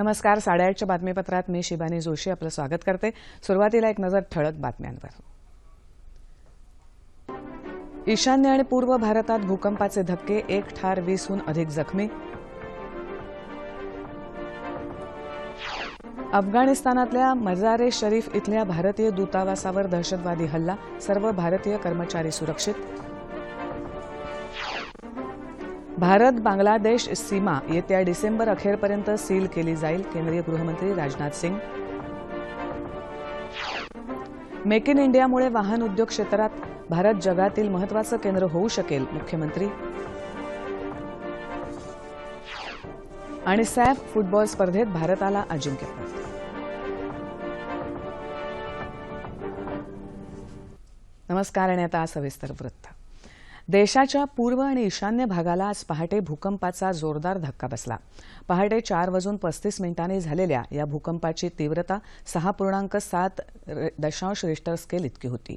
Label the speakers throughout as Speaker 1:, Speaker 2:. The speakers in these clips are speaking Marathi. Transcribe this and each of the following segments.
Speaker 1: नमस्कार साडेआठच्या बातमीपत्रात मी शिबानी जोशी आपलं स्वागत करते सुरुवातीला एक नजर ठळक बातम्यांवर ईशान्य आणि पूर्व भारतात भूकंपाचे धक्के एक ठार वीसहून अधिक जखमी अफगाणिस्तानातल्या मजारे शरीफ इथल्या भारतीय दूतावासावर दहशतवादी हल्ला सर्व भारतीय कर्मचारी सुरक्षित भारत बांगलादेश सीमा येत्या डिसेंबर अखेरपर्यंत सील केली जाईल केंद्रीय गृहमंत्री राजनाथ सिंग मेक इन इंडियामुळे वाहन उद्योग क्षेत्रात भारत जगातील महत्वाचं केंद्र होऊ शकेल मुख्यमंत्री आणि सॅफ फुटबॉल स्पर्धेत भारताला अजिंक्यपद नमस्कार आणि आता सविस्तर देशाच्या पूर्व आणि ईशान्य भागाला आज पहाटे भूकंपाचा जोरदार धक्का बसला पहाटे चार वाजून पस्तीस मिनिटांनी झालेल्या या भूकंपाची तीव्रता सहा पूर्णांक सात दशांश रिश्टर स्केल इतकी होती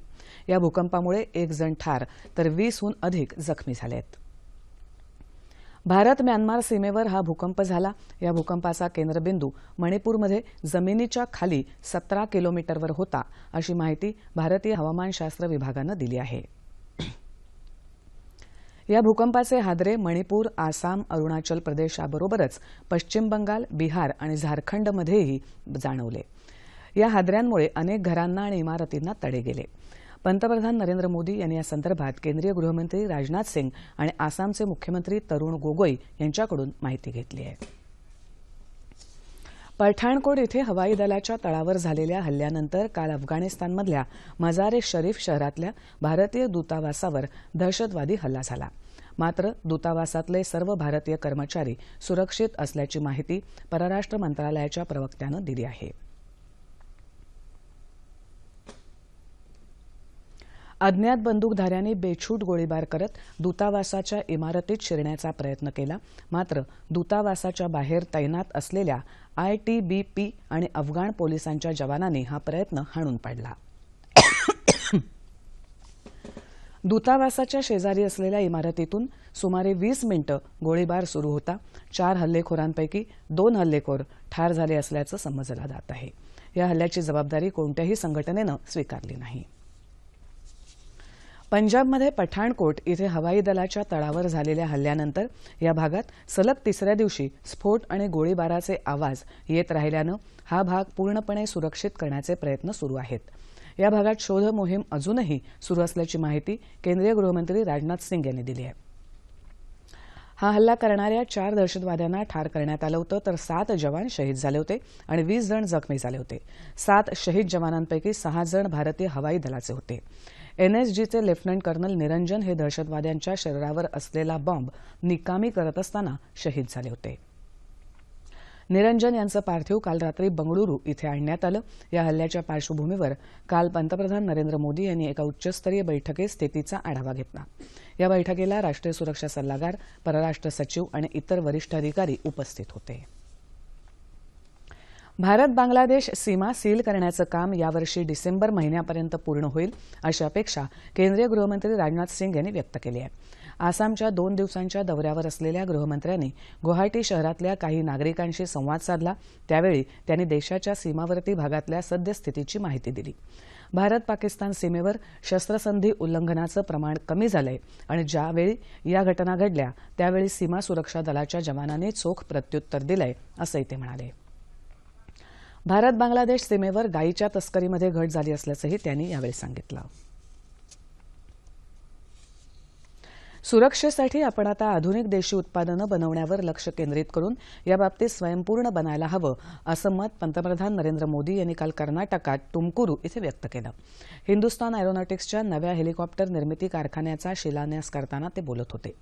Speaker 1: या भूकंपामुळे एक जण ठार तर वीसहून अधिक जखमी झाले आहेत भारत म्यानमार सीमेवर हा भूकंप झाला या भूकंपाचा केंद्रबिंदू मणिपूरमध्ये जमिनीच्या खाली सतरा किलोमीटरवर होता अशी माहिती भारतीय हवामानशास्त्र विभागानं दिली आहे या भूकंपाचे हादरे मणिपूर आसाम अरुणाचल प्रदेशाबरोबरच पश्चिम बंगाल बिहार आणि झारखंडमध्येही जाणवले या हादऱ्यांमुळे अनेक घरांना आणि इमारतींना तडे गेले पंतप्रधान नरेंद्र मोदी यांनी या संदर्भात केंद्रीय गृहमंत्री राजनाथ सिंग आणि आसामचे मुख्यमंत्री तरुण गोगोई यांच्याकडून माहिती घेतली आहे पठाणकोट इथं हवाई दलाच्या तळावर झालेल्या हल्ल्यानंतर काल अफगाणिस्तानमधल्या मजारे शरीफ शहरातल्या भारतीय दूतावासावर दहशतवादी हल्ला झाला मात्र दूतावासातले सर्व भारतीय कर्मचारी सुरक्षित असल्याची माहिती परराष्ट्र मंत्रालयाच्या प्रवक्त्यानं दिली आहे अज्ञात बंदूकधाऱ्यांनी बेछूट गोळीबार करत दूतावासाच्या इमारतीत शिरण्याचा प्रयत्न केला मात्र दूतावासाच्या बाहेर तैनात असलेल्या आयटीबीपी आणि अफगाण पोलिसांच्या जवानांनी हा प्रयत्न हाणून पाडला दूतावासाच्या शेजारी असलेल्या इमारतीतून सुमारे वीस मिनिटं गोळीबार सुरू होता चार हल्लेखोरांपैकी दोन हल्लेखोर ठार झाले असल्याचं समजलं जात आहे या हल्ल्याची जबाबदारी कोणत्याही संघटनेनं स्वीकारली नाही पंजाबमध्ये पठाणकोट इथे हवाई दलाच्या तळावर झालेल्या हल्ल्यानंतर या भागात सलग तिसऱ्या दिवशी स्फोट आणि गोळीबाराचे आवाज येत राहिल्यानं हा भाग पूर्णपणे सुरक्षित करण्याचे प्रयत्न सुरू आहेत या भागात शोध मोहीम अजूनही सुरू असल्याची माहिती केंद्रीय गृहमंत्री राजनाथ सिंग यांनी दिली आहे हा हल्ला करणाऱ्या चार दहशतवाद्यांना ठार करण्यात आलं होतं तर सात जवान शहीद झाले होते आणि वीस जण जखमी झाले होते सात शहीद जवानांपैकी सहा जण भारतीय हवाई दलाचे होते एनएसजीचे लेफ्टनंट कर्नल निरंजन हे दहशतवाद्यांच्या शरीरावर असलेला बॉम्ब निकामी करत असताना शहीद झाले होते निरंजन यांचं पार्थिव काल रात्री बंगळुरू इथं आणण्यात आलं या हल्ल्याच्या पार्श्वभूमीवर काल पंतप्रधान नरेंद्र मोदी यांनी एका उच्चस्तरीय बैठकीत स्थितीचा आढावा घेतला या बैठकीला राष्ट्रीय सुरक्षा सल्लागार परराष्ट्र सचिव आणि इतर वरिष्ठ अधिकारी उपस्थित होते भारत बांगलादेश सीमा सील करण्याचं काम यावर्षी डिसेंबर महिन्यापर्यंत पूर्ण होईल अशी अपेक्षा केंद्रीय गृहमंत्री राजनाथ सिंग यांनी व्यक्त केली आहे आसामच्या दोन दिवसांच्या दौऱ्यावर असलेल्या गृहमंत्र्यांनी गुवाहाटी शहरातल्या काही नागरिकांशी संवाद साधला त्यावेळी त्यांनी देशाच्या सीमावर्ती भागातल्या सद्यस्थितीची माहिती दिली भारत पाकिस्तान सीमेवर शस्त्रसंधी उल्लंघनाचं प्रमाण कमी झालंय आणि ज्यावेळी या घटना घडल्या त्यावेळी सीमा सुरक्षा दलाच्या जवानांनी चोख प्रत्युत्तर दिलंय असंही ते म्हणाले भारत बांगलादेश सीमेवर गायीच्या तस्करीमध्ये घट झाली असल्याचंही त्यांनी यावेळी सांगितलं सुरक्षेसाठी आपण आता आधुनिक देशी उत्पादनं बनवण्यावर लक्ष केंद्रित करून याबाबतीत स्वयंपूर्ण बनायला हवं असं मत पंतप्रधान नरेंद्र मोदी यांनी काल कर्नाटकात तुमकुरू इथं व्यक्त केलं हिंदुस्तान एरोनॉटिक्सच्या नव्या हेलिकॉप्टर निर्मिती कारखान्याचा शिलान्यास करताना ते बोलत होते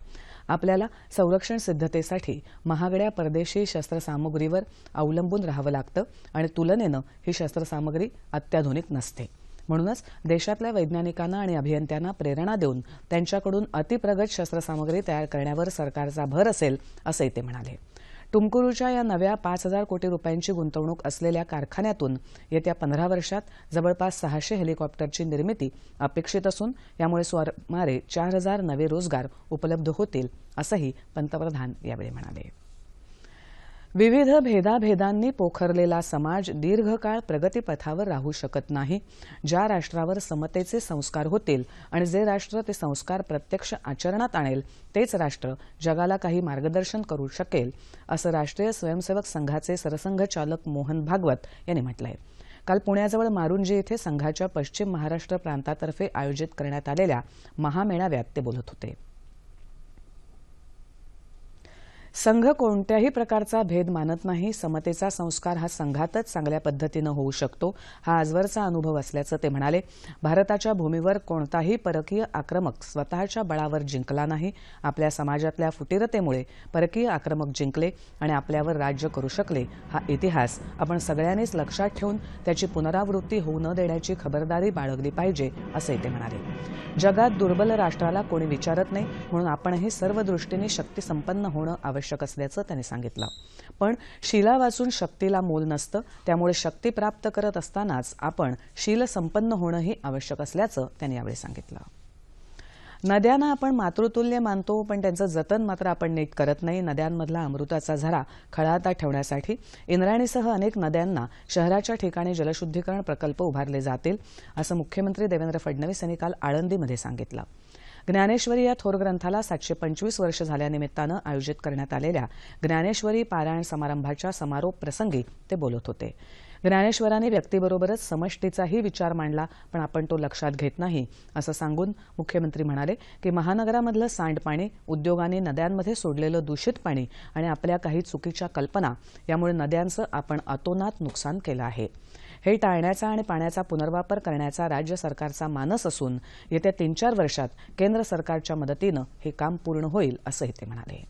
Speaker 1: आपल्याला संरक्षण सिद्धतेसाठी महागड्या परदेशी शस्त्रसामुग्रीवर अवलंबून राहावं लागतं आणि तुलनेनं ही शस्त्रसामग्री अत्याधुनिक नसते म्हणूनच देशातल्या वैज्ञानिकांना आणि अभियंत्यांना प्रेरणा देऊन त्यांच्याकडून अतिप्रगत शस्त्रसामग्री तयार करण्यावर सरकारचा भर असेल असंही ते म्हणाले टुमकुरूच्या या नव्या पाच हजार कोटी रुपयांची गुंतवणूक असलेल्या कारखान्यातून येत्या पंधरा वर्षात जवळपास सहाशे हेलिकॉप्टरची निर्मिती अपेक्षित असून यामुळे सुमारे चार हजार नवे रोजगार उपलब्ध होतील असंही पंतप्रधान यावेळी म्हणाले विविध भेदाभेदांनी पोखरलेला समाज दीर्घकाळ प्रगतीपथावर राहू शकत नाही ज्या राष्ट्रावर समतेचे संस्कार होतील आणि जे राष्ट्र ते संस्कार प्रत्यक्ष आचरणात आणेल तेच राष्ट्र जगाला काही मार्गदर्शन करू शकेल असं राष्ट्रीय स्वयंसेवक संघाचे सरसंघचालक मोहन भागवत यांनी म्हटलं आहे काल पुण्याजवळ मारुंजी येथे संघाच्या पश्चिम महाराष्ट्र प्रांतातर्फे आयोजित करण्यात आलेल्या महामेळाव्यात ते बोलत होते संघ कोणत्याही प्रकारचा भेद मानत नाही समतेचा संस्कार हा संघातच चांगल्या पद्धतीनं होऊ शकतो हा आजवरचा अनुभव असल्याचं ते म्हणाले भारताच्या भूमीवर कोणताही परकीय आक्रमक स्वतःच्या बळावर जिंकला नाही आपल्या समाजातल्या फुटीरतेमुळे परकीय आक्रमक जिंकले आणि आपल्यावर राज्य करू शकले हा इतिहास आपण सगळ्यांनीच लक्षात ठेवून त्याची पुनरावृत्ती होऊ न देण्याची खबरदारी बाळगली पाहिजे असंही ते म्हणाले जगात दुर्बल राष्ट्राला कोणी विचारत नाही म्हणून आपणही सर्व दृष्टीने शक्तीसंपन्न होणं आवश्यक आवश्यक असल्याचं त्यांनी सांगितलं पण शिला वाचून शक्तीला मोल नसतं त्यामुळे शक्ती प्राप्त करत असतानाच आपण शील संपन्न होणंही आवश्यक असल्याचं त्यांनी यावेळी सांगितलं नद्यांना आपण मातृतुल्य मानतो पण त्यांचं जतन मात्र आपण नीट करत नाही नद्यांमधला अमृताचा झरा खळाता ठेवण्यासाठी इंद्रायणीसह अनेक नद्यांना शहराच्या ठिकाणी जलशुद्धीकरण प्रकल्प उभारले जातील असं मुख्यमंत्री देवेंद्र फडणवीस यांनी काल आळंदीमध्ये सांगितलं ज्ञानेश्वरी या थोर ग्रंथाला सातशे पंचवीस वर्ष झाल्यानिमित्तानं आयोजित करण्यात आलेल्या ज्ञानेश्वरी पारायण समारंभाच्या समारोप प्रसंगी ते बोलत होते ज्ञानेश्वरांनी व्यक्तीबरोबरच समष्टीचाही विचार मांडला पण आपण तो लक्षात घेत नाही असं सांगून मुख्यमंत्री म्हणाले की महानगरामधलं सांडपाणी उद्योगांनी नद्यांमध्ये सोडलेलं दूषित पाणी आणि आपल्या काही चुकीच्या कल्पना यामुळे नद्यांचं आपण अतोनात नुकसान केलं आहे हे टाळण्याचा आणि पाण्याचा पुनर्वापर करण्याचा राज्य सरकारचा मानस असून येत्या तीन चार वर्षात केंद्र सरकारच्या मदतीनं हे काम पूर्ण होईल असंही ते म्हणाले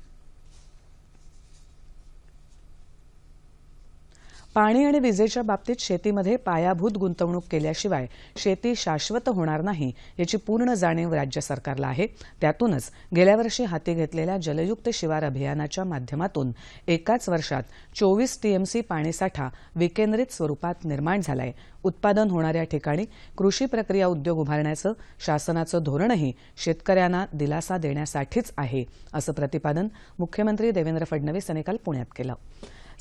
Speaker 1: पाणी आणि विजेच्या बाबतीत शेतीमध्ये पायाभूत गुंतवणूक केल्याशिवाय शेती शाश्वत होणार नाही याची पूर्ण जाणीव राज्य सरकारला आहे त्यातूनच गेल्या वर्षी हाती घेतलेल्या जलयुक्त शिवार अभियानाच्या माध्यमातून एकाच वर्षात चोवीस टीएमसी पाणीसाठा विकेंद्रित स्वरूपात निर्माण झालाय उत्पादन होणाऱ्या ठिकाणी कृषी प्रक्रिया उद्योग उभारण्याचं शासनाचं धोरणही शेतकऱ्यांना दिलासा देण्यासाठीच आहे असं प्रतिपादन मुख्यमंत्री देवेंद्र फडणवीस यांनी काल पुण्यात केलं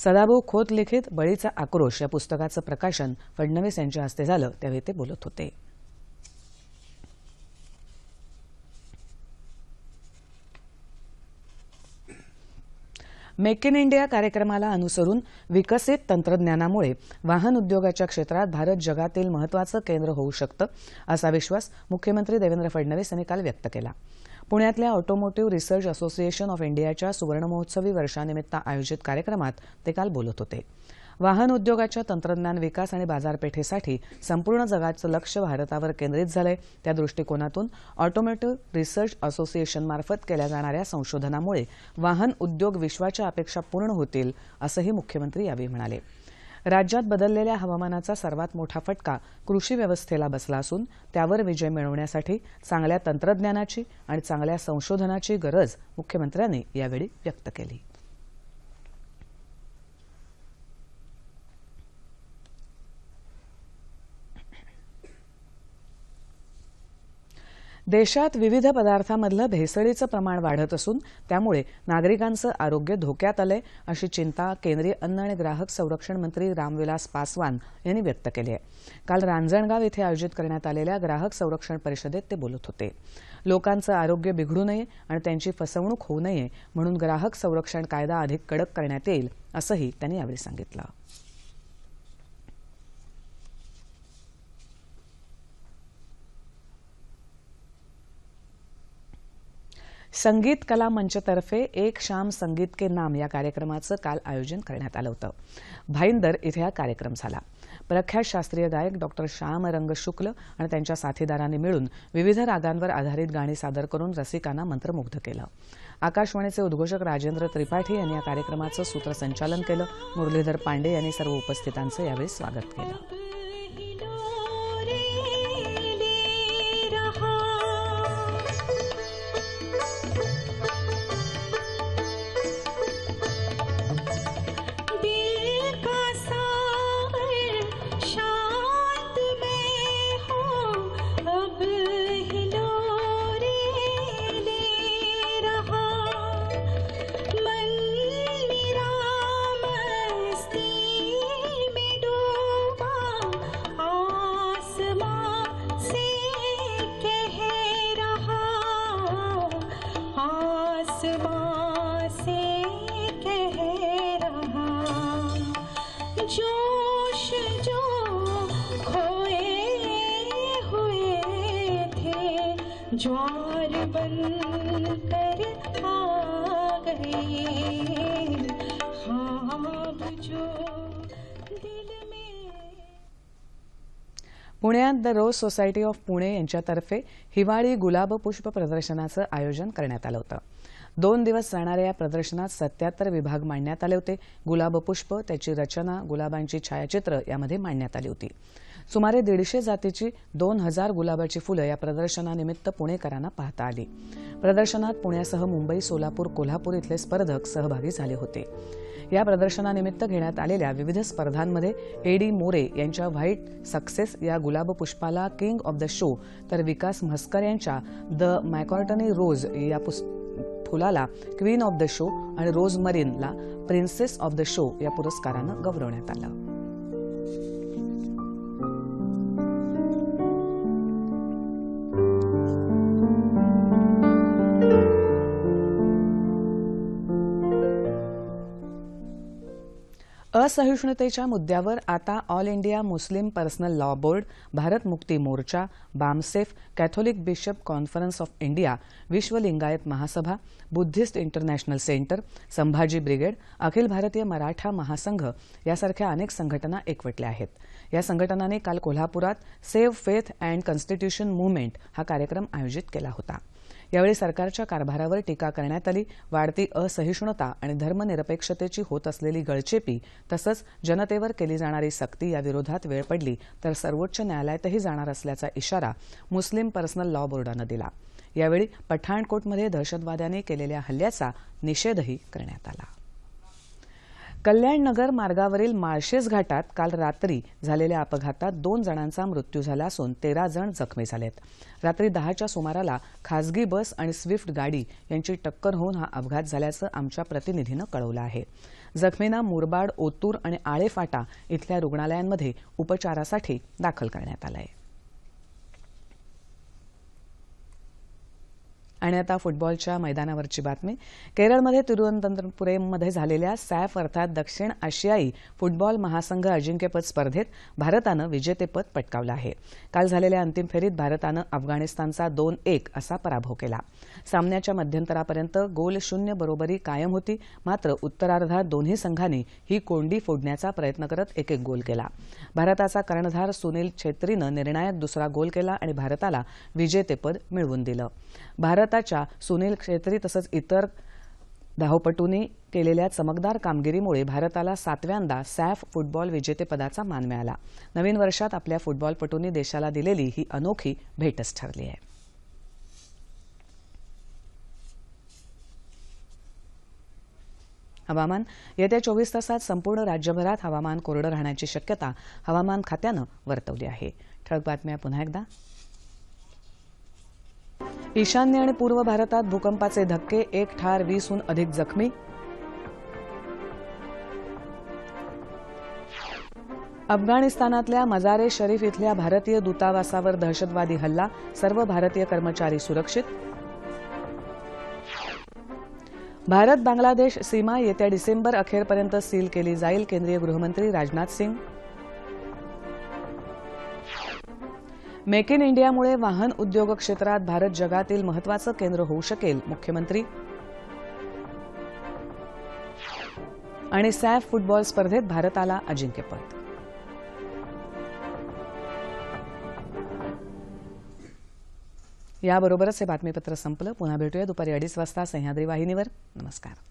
Speaker 1: सदाभाऊ खोत लिखित बळीचा आक्रोश या पुस्तकाचं प्रकाशन फडणवीस यांच्या हस्ते झालं त्यावेळी ते बोलत होते मेक इन इंडिया कार्यक्रमाला अनुसरून विकसित तंत्रज्ञानामुळे वाहन उद्योगाच्या क्षेत्रात भारत जगातील महत्वाचं केंद्र होऊ शकतं असा विश्वास मुख्यमंत्री देवेंद्र फडणवीस यांनी काल व्यक्त केला पुण्यातल्या ऑटोमोटिव्ह रिसर्च असोसिएशन ऑफ इंडियाच्या सुवर्णमहोत्सवी वर्षानिमित्त आयोजित कार्यक्रमात ते काल बोलत होते वाहन उद्योगाच्या तंत्रज्ञान विकास आणि बाजारपेठेसाठी संपूर्ण जगाचं लक्ष भारतावर केंद्रित झालंय त्या दृष्टिकोनातून ऑटोमोटिव्ह रिसर्च असोसिएशनमार्फत केल्या जाणाऱ्या संशोधनामुळे वाहन उद्योग विश्वाच्या अपेक्षा पूर्ण होतील असंही मुख्यमंत्री यावेळी म्हणाले राज्यात बदललेल्या हवामानाचा सर्वात मोठा फटका कृषी व्यवस्थेला बसला असून त्यावर विजय मिळवण्यासाठी चांगल्या तंत्रज्ञानाची आणि चांगल्या संशोधनाची गरज मुख्यमंत्र्यांनी यावेळी व्यक्त केली देशात विविध पदार्थांमधलं भेसळीचं प्रमाण वाढत असून त्यामुळे नागरिकांचं आरोग्य धोक्यात आलंय अशी चिंता केंद्रीय अन्न आणि ग्राहक संरक्षण मंत्री रामविलास पासवान यांनी व्यक्त केली आहे काल रांजणगाव इथे आयोजित करण्यात आलेल्या ग्राहक संरक्षण परिषदेत ते बोलत होते लोकांचं आरोग्य बिघडू नये आणि त्यांची फसवणूक होऊ नये म्हणून ग्राहक संरक्षण कायदा अधिक कडक करण्यात येईल असंही त्यांनी यावेळी सांगितलं संगीत कला मंचतर्फे एक शाम संगीत के नाम या कार्यक्रमाचं काल आयोजन करण्यात आलं होतं भाईंदर इथे हा कार्यक्रम झाला प्रख्यात शास्त्रीय गायक डॉक्टर श्याम रंग शुक्ल आणि त्यांच्या साथीदारांनी मिळून विविध रागांवर आधारित गाणी सादर करून रसिकांना मंत्रमुग्ध केलं आकाशवाणीचे उद्घोषक राजेंद्र त्रिपाठी यांनी या कार्यक्रमाचं सूत्रसंचालन केलं मुरलीधर पांडे यांनी सर्व उपस्थितांचं यावेळी स्वागत केलं पुण्यात the rose society of Pune यांच्यातर्फे हिवाळी गुलाब पुष्प प्रदर्शनाचं आयोजन करण्यात आलं होतं दोन दिवस जाणाऱ्या या प्रदर्शनात सत्याहत्तर विभाग मांडण्यात आले होते गुलाबपुष्प त्याची रचना गुलाबांची छायाचित्र यामध्ये मांडण्यात आली होती सुमारे दीडशे जातीची दोन हजार गुलाबाची फुलं या प्रदर्शनानिमित्त पुणेकरांना पाहता आली प्रदर्शनात पुण्यासह मुंबई सोलापूर कोल्हापूर इथले स्पर्धक सहभागी झाले होते या प्रदर्शनानिमित्त घेण्यात आलेल्या विविध स्पर्धांमध्ये एडी मोरे यांच्या व्हाईट सक्सेस या गुलाब पुष्पाला किंग ऑफ द शो तर विकास म्हस्कर यांच्या द मॅकॉर्टनी रोज या फुलाला क्वीन ऑफ द शो आणि रोज मरीनला प्रिन्सेस ऑफ द शो या पुरस्कारानं गौरवण्यात आलं असहिष्णुतेच्या मुद्द्यावर आता all India Muslim personal law board Bharat Mukti Morcha BAMCEF Catholic bishop conference of India Vishwa Lingayat Mahasabha Buddhist international centre Sambhaji brigade Akhil Bharatiya Maratha महासंघ यासारख्या अनेक संघटना एकवटल्या आहेत या संघटनांनी काल कोल्हापुरात save faith and constitution movement हा कार्यक्रम आयोजित केला होता यावेळी सरकारच्या कारभारावर टीका करण्यात आली वाढती असहिष्णुता आणि धर्मनिरपेक्षतेची होत असलेली गळचेपी तसंच जनतेवर केली जाणारी सक्ती याविरोधात वेळ पडली तर सर्वोच्च न्यायालयातही जाणार असल्याचा इशारा मुस्लिम पर्सनल लॉ बोर्डानं दिला यावेळी पठाणकोटमध्ये दहशतवाद्यांनी केलेल्या हल्ल्याचा निषेधही करण्यात आला कल्याणनगर मार्गावरील माळशेज घाटात काल रात्री झालेल्या अपघातात दोन जणांचा मृत्यू झाला असून तेरा जण जखमी झालेत रात्री दहाच्या सुमाराला खासगी बस आणि स्विफ्ट गाडी यांची टक्कर होऊन हा अपघात झाल्याचं आमच्या प्रतिनिधीनं कळवलं आहे जखमींना मुरबाड ओतूर आणि आळेफाटा इथल्या रुग्णालयांमध्ये उपचारासाठी दाखल करण्यात आलं आहे आणि आता फुटबॉलच्या मैदानावरची बातमी केरळमध्ये तिरुवनंतपुरेमध्ये झालेल्या सॅफ अर्थात दक्षिण आशियाई फुटबॉल महासंघ अजिंक्यपद स्पर्धेत भारतानं विजेतेपद पटकावलं आहे काल झालेल्या अंतिम फेरीत भारतानं अफगाणिस्तानचा दोन एक असा पराभव केला सामन्याच्या मध्यंतरापर्यंत गोल शून्य बरोबरी कायम होती मात्र उत्तरार्धात दोन्ही संघांनी ही कोंडी फोडण्याचा प्रयत्न करत एक एक गोल केला भारताचा कर्णधार सुनील छेत्रीनं निर्णायक दुसरा गोल केला आणि भारताला विजेतेपद मिळवून दिलं भारता भारताच्या सुनील क्षेत्री तसंच इतर धावपटूंनी केलेल्या चमकदार कामगिरीमुळे भारताला सातव्यांदा सॅफ फुटबॉल विजेतेपदाचा मान मिळाला नवीन वर्षात आपल्या फुटबॉलपटूंनी देशाला दिलेली ही अनोखी भेटच ठरली आहे हवामान येत्या चोवीस तासात संपूर्ण राज्यभरात हवामान कोरडं राहण्याची शक्यता हवामान खात्यानं वर्तवली आहे ठळक बातम्या पुन्हा एकदा ईशान्य आणि पूर्व भारतात भूकंपाचे धक्के एक ठार वीसहून अधिक जखमी अफगाणिस्तानातल्या मजारे शरीफ इथल्या भारतीय दूतावासावर दहशतवादी हल्ला सर्व भारतीय कर्मचारी सुरक्षित भारत बांगलादेश सीमा येत्या डिसेंबर अखेरपर्यंत सील केली जाईल केंद्रीय गृहमंत्री राजनाथ सिंग मेक इन इंडियामुळे वाहन उद्योग क्षेत्रात भारत जगातील महत्वाचं केंद्र होऊ शकेल मुख्यमंत्री आणि सॅफ फुटबॉल स्पर्धेत भारताला अजिंक्यपद याबरोबरच हे बातमीपत्र संपलं पुन्हा भेटूया दुपारी अडीच वाजता सह्याद्री वाहिनीवर नमस्कार